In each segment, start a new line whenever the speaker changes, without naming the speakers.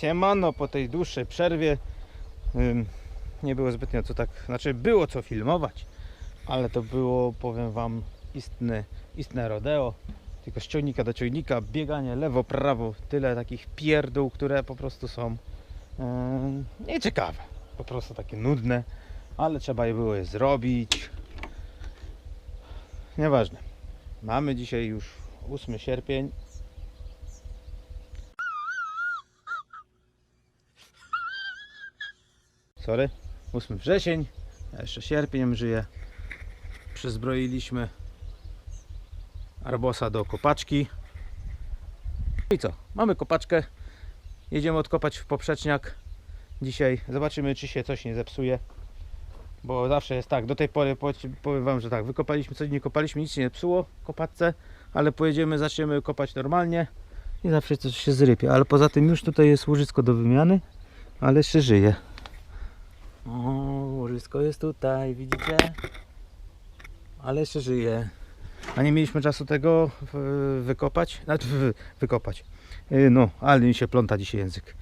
Siemano po tej dłuższej przerwie. Nie było zbytnio co tak, znaczy było co filmować, ale to było, powiem wam, istne, istne rodeo. Tylko z ciągnika do ciągnika, bieganie lewo, prawo, tyle takich pierdół, które po prostu są nieciekawe. Po prostu takie nudne, ale trzeba je było je zrobić. Nieważne. Mamy dzisiaj już 8 sierpień. Sorry. 8 wrzesień. Ja jeszcze sierpień żyję. Przyzbroiliśmy arbosa do kopaczki. I co? Mamy kopaczkę. Jedziemy odkopać w poprzeczniak. Dzisiaj zobaczymy, czy się coś nie zepsuje. Bo zawsze jest tak, do tej pory powie- powiem Wam, że tak, wykopaliśmy coś, nie kopaliśmy, nic nie psuło kopatce, ale pojedziemy, zaczniemy kopać normalnie i zawsze coś się zrypie. Ale poza tym już tutaj jest łożysko do wymiany, ale jeszcze żyje. O, łożysko jest tutaj, widzicie? Ale jeszcze żyje. A nie mieliśmy czasu tego w- wykopać? Znaczy wy- wykopać. Yy, No, ale mi się pląta dzisiaj język.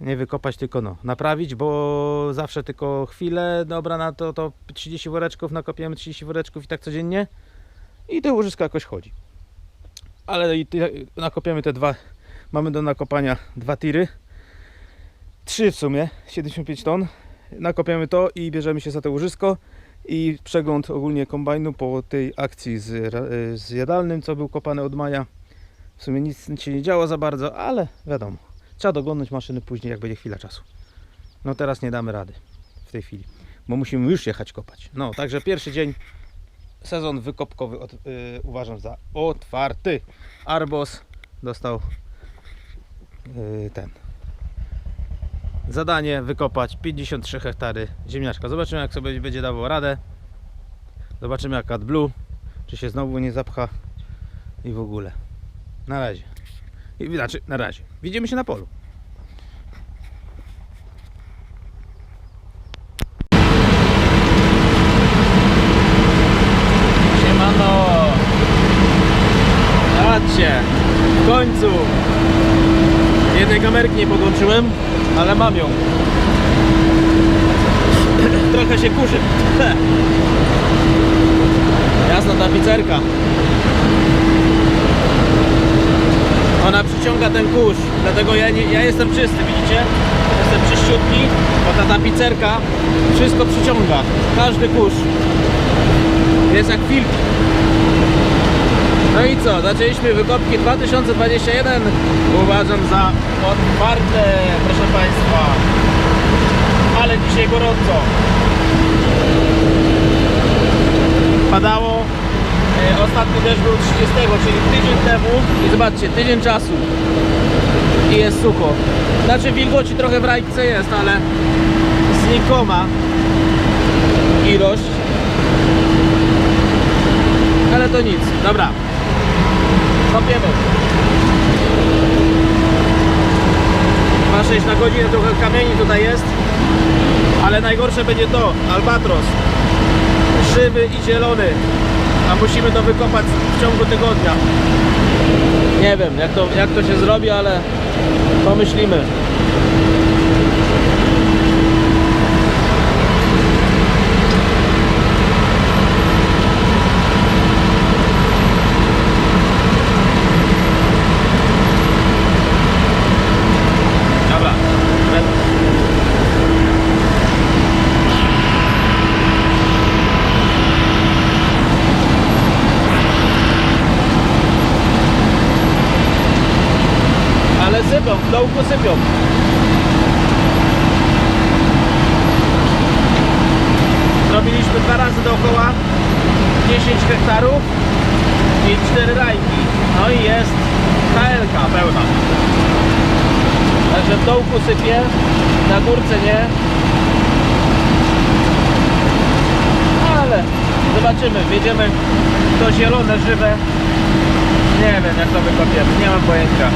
Nie wykopać, tylko no, naprawić, bo zawsze tylko chwilę, dobra, na to, to 30 woreczków, nakopiemy 30 woreczków i tak codziennie i to łożysko jakoś chodzi. Ale i nakopiemy te dwa, mamy do nakopania dwa tiry, trzy w sumie, 75 ton, nakopiemy to i bierzemy się za to łożysko i przegląd ogólnie kombajnu po tej akcji z, z jadalnym, co był kopany od maja. W sumie nic się nie działo za bardzo, ale wiadomo. Trzeba doglądać maszyny później, jak będzie chwila czasu. No teraz nie damy rady w tej chwili, bo musimy już jechać kopać. No, także pierwszy dzień, sezon wykopkowy od, y, uważam za otwarty. Arbos dostał y, ten zadanie wykopać 53 hektary ziemniaczka. Zobaczymy jak sobie będzie dawał radę. Zobaczymy jak AdBlue, czy się znowu nie zapcha i w ogóle. Na razie. I, znaczy, na razie. Widzimy się na polu. Siemano! Patrzcie! W końcu! Jednej kamerki nie podłączyłem, ale mam ją. Trochę się kurzy. Jasna tapicerka. Ona przyciąga ten kurz, dlatego ja, nie, ja jestem czysty, widzicie? Jestem czyściutki, bo ta tapicerka wszystko przyciąga, każdy kurz. Jest jak filtr. No i co, zaczęliśmy wykopki 2021, uważam za otwarte, proszę Państwa. Ale dzisiaj gorąco. Padało, E, Ostatni deszcz był 30, czyli tydzień temu i zobaczcie, tydzień czasu i jest sucho. Znaczy wilgoci trochę w rajce jest, ale znikoma ilość. Ale to nic, dobra. Kopiemy. 2,6 na godzinę, trochę kamieni tutaj jest. Ale najgorsze będzie to, albatros. Żywy i zielony a musimy to wykopać w ciągu tygodnia. Nie wiem jak to, jak to się zrobi, ale pomyślimy. Dobra. Ale sypią, sypią. Zrobiliśmy dwa razy dookoła 10 hektarów i 4 rajki. No i jest KLK pełna. Także w dołku sypie, na górce nie. Ale zobaczymy, wjedziemy to zielone, żywe. Nie wiem jak to wykopiemy, nie mam pojęcia.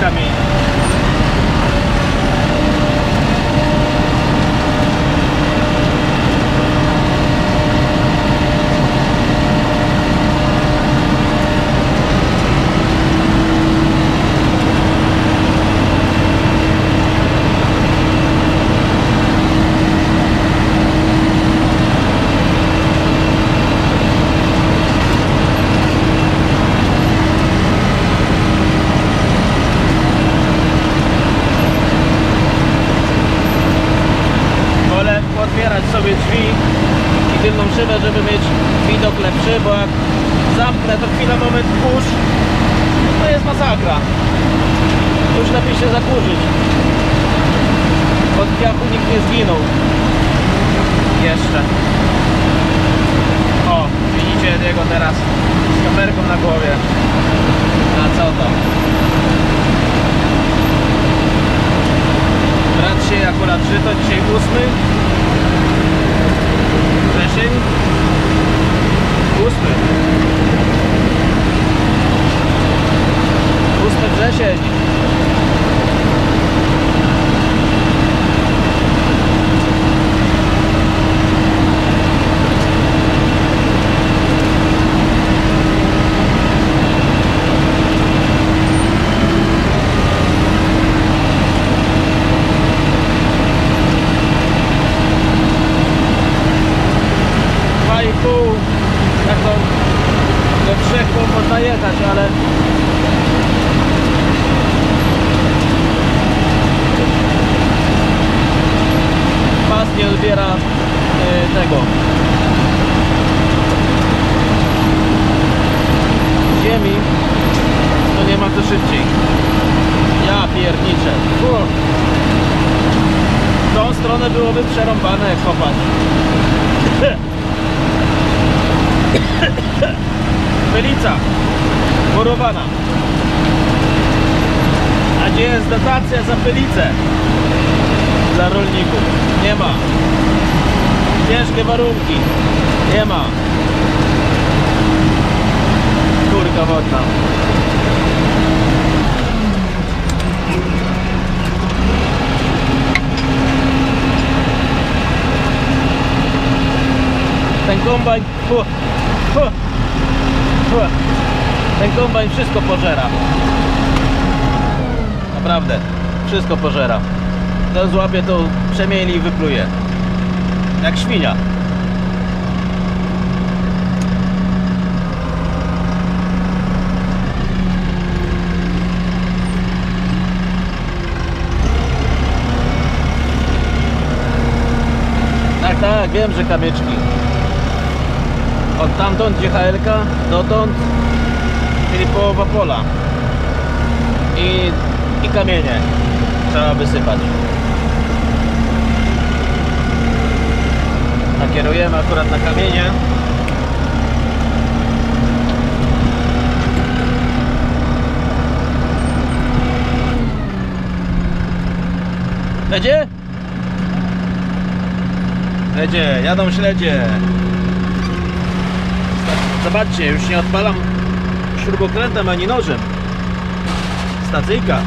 esse. Drzwi i tylną szybę, żeby mieć widok lepszy, bo jak zamknę to chwilę, moment kurz, to jest masakra. Już lepiej się zakurzyć. Od piachu nikt nie zginął. Jeszcze. O, widzicie jego teraz z kamerką na głowie. A co to? Brat się akurat żyto, dzisiaj ósmy wrzesień. Ósmy. Ósmy wrzesień. Dwa i pół. Tak to do trzech można jechać, ale pas nie odbiera y, tego. Ziemi to nie ma to szybciej. Ja pierniczę. W tą stronę byłoby przerąbane kopać Pylica murowana a gdzie jest dotacja za pylicę dla rolników? Nie ma. Ciężkie warunki. Nie ma. Kurka wodna. Ten kombajn, fu, fu. Ten kombajn wszystko pożera. Naprawdę, wszystko pożera. To złapie, to przemieli i wypluje. Jak świnia. Tak, tak, wiem, że kamyczki. Od tamtąd HLK, dotąd, czyli połowa pola. I, i kamienie trzeba wysypać. Nakierujemy akurat na kamienie. Jedzie? Jedzie, jadą śledzie. Zobaczcie, już nie odpalam śrubokrętem ani nożem. Stacyjka.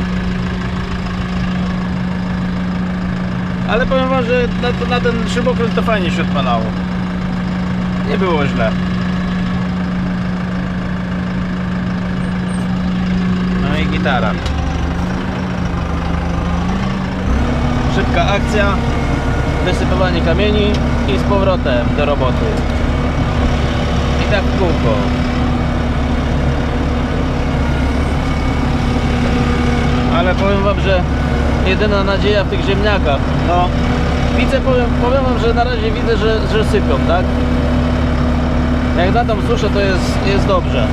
Ale powiem wam, że na, na ten śrubokręt to fajnie się odpalało. Nie było źle. No i gitara. Szybka akcja, wysypywanie kamieni i z powrotem do roboty. I tak w kółko. Ale powiem wam, że jedyna nadzieja w tych ziemniakach. No, widzę, powiem, powiem wam, że na razie widzę, że, że sypią, tak? Jak na tą suszę, to jest, jest dobrze.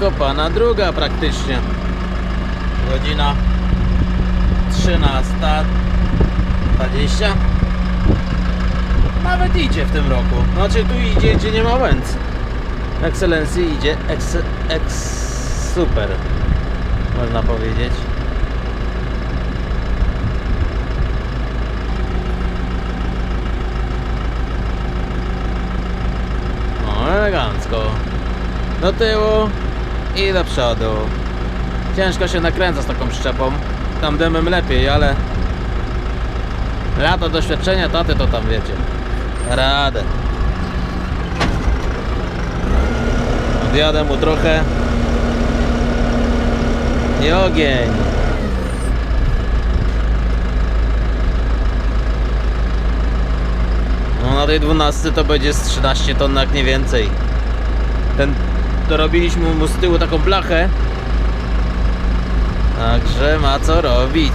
zakopana druga praktycznie. Godzina 13.20. Nawet idzie w tym roku. Znaczy tu idzie, gdzie nie ma łęc. Ekscelencji idzie eks, eks super. Można powiedzieć. No, elegancko. Do tyłu i do przodu. Ciężko się nakręca z taką przyczepą. Tam dymem lepiej, ale lata doświadczenia taty to tam wiecie. Radę. Odjadę mu trochę. I ogień. No na tej 12 to będzie z 13 ton, jak nie więcej. Ten, dorobiliśmy mu z tyłu taką blachę. Także ma co robić.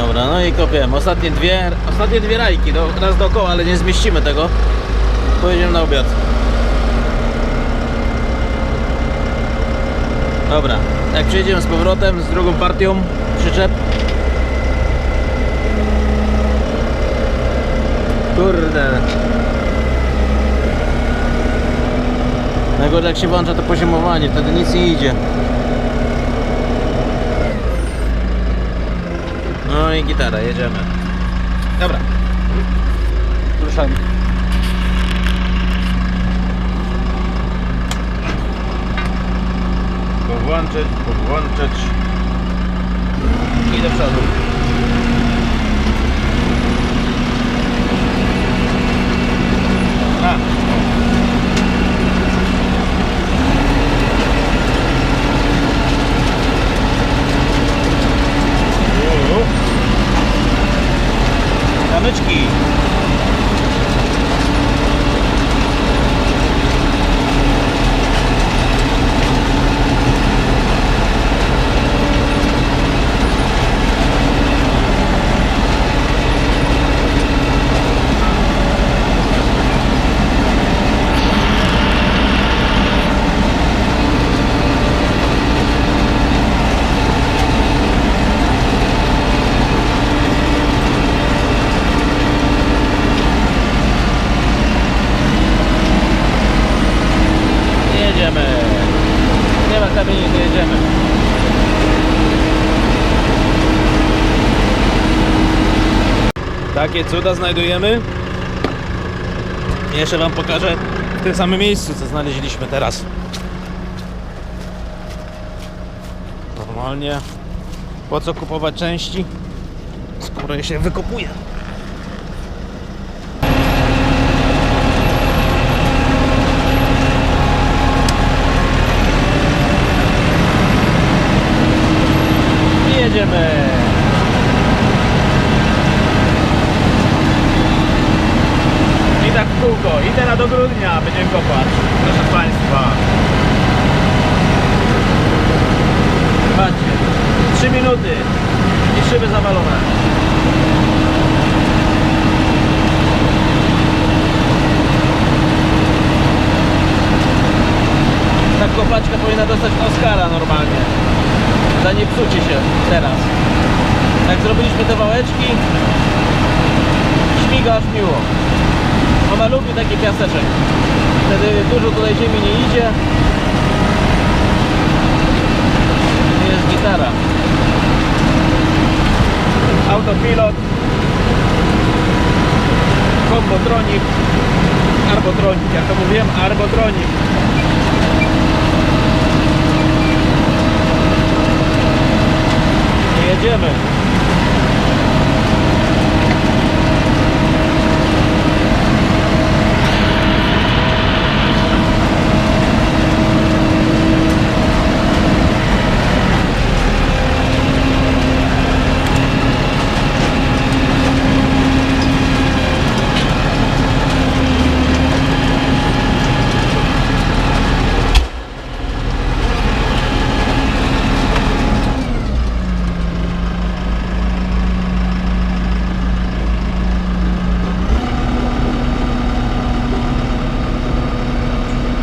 Dobra, no i kopiemy. Ostatnie dwie, ostatnie dwie rajki, do, raz dookoła, ale nie zmieścimy tego. Pojedziemy na obiad. Dobra, jak przyjedziemy z powrotem z drugą partią przyczep. Kurde. Najgorzej jak się włącza to poziomowanie, wtedy nic nie idzie. No i gitara, jedziemy. Dobra. Ruszamy. Powłączyć, powłączyć. I do przodu. A. Uuu. Kamyczki. Jedziemy. Nie ma kamieni, to jedziemy. Takie cuda znajdujemy. Jeszcze Wam pokażę w tym samym miejscu, co znaleźliśmy teraz. Normalnie. Po co kupować części, skoro je się wykopuje? Jedziemy. I tak w kółko. I teraz do grudnia będziemy kopać. Proszę Państwa. Patrzcie. 3 minuty. I szyby zawalone. Ta kopaczka powinna dostać Oscara normalnie za nie psucie się teraz. Jak zrobiliśmy te wałeczki, śmiga aż miło. Ona lubi taki piaseczek. Wtedy dużo tutaj ziemi nie idzie. Jest gitara. Autopilot. Kombotronik. Arbotronik. Jak to mówiłem, arbotronik. Jedziemy.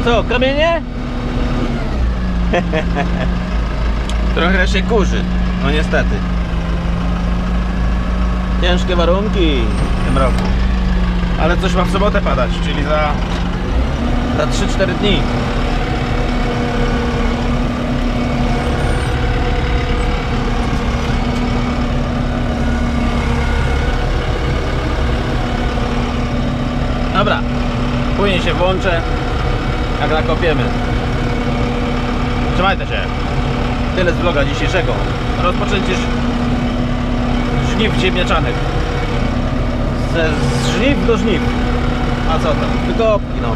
Co, kamienie? Trochę się kurzy, no niestety. Ciężkie warunki w tym roku. Ale coś ma w sobotę padać, czyli za, za 3-4 dni. się włączę, jak nakopiemy. Trzymajcie się. Tyle z vloga dzisiejszego. Rozpoczęcie żniw ziemniaczanych. Ze z żniw do żniw. A co tam? Wykopki no.